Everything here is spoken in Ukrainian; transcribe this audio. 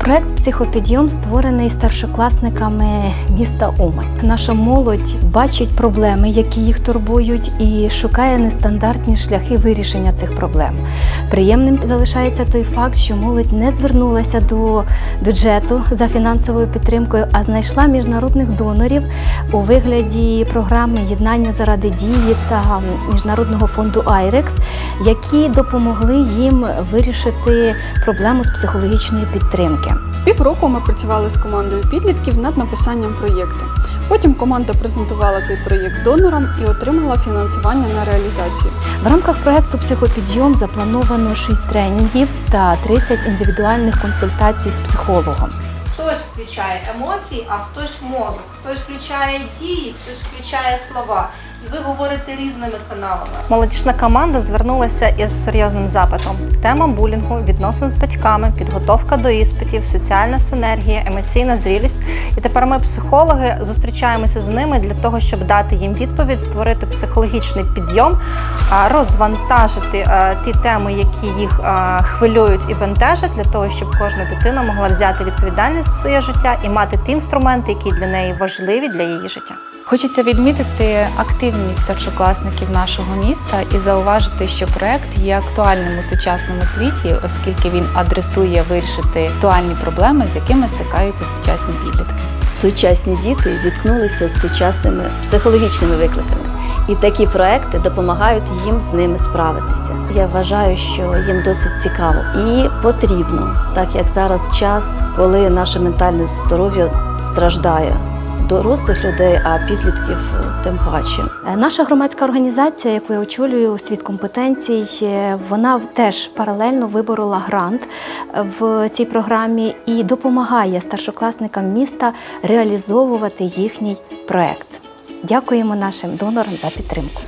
Проект Психопідйом створений старшокласниками міста Умань. Наша молодь бачить проблеми, які їх турбують, і шукає нестандартні шляхи вирішення цих проблем. Приємним залишається той факт, що молодь не звернулася до бюджету за фінансовою підтримкою, а знайшла міжнародних донорів у вигляді програми Єднання заради дії та міжнародного фонду Айрекс, які допомогли їм вирішити проблему з психологічної підтримки. Півроку ми працювали з командою підлітків над написанням проєкту. Потім команда презентувала цей проєкт донорам і отримала фінансування на реалізацію. В рамках проекту Психопідйом заплановано 6 тренінгів та 30 індивідуальних консультацій з психологом. Хтось включає емоції, а хтось мозок, хтось включає дії, хтось включає слова. І ви говорите різними каналами. Молодіжна команда звернулася із серйозним запитом: тема булінгу, відносин з батьками, підготовка до іспитів, соціальна синергія, емоційна зрілість. І тепер ми, психологи, зустрічаємося з ними для того, щоб дати їм відповідь, створити психологічний підйом, розвантажити е, ті теми, які їх е, хвилюють і бентежать, для того, щоб кожна дитина могла взяти відповідальність за своє життя і мати ті інструменти, які для неї важливі для її життя. Хочеться відмітити активність старшокласників нашого міста і зауважити, що проект є актуальним у сучасному світі, оскільки він адресує вирішити актуальні проблеми, з якими стикаються сучасні підлітки. Сучасні діти зіткнулися з сучасними психологічними викликами, і такі проекти допомагають їм з ними справитися. Я вважаю, що їм досить цікаво і потрібно, так як зараз час, коли наше ментальне здоров'я страждає дорослих людей, а підлітків е, тим паче. Е, Наша громадська організація, яку я очолюю світ компетенцій, е, вона теж паралельно виборола грант в цій програмі і допомагає старшокласникам міста реалізовувати їхній проект. Дякуємо нашим донорам за підтримку.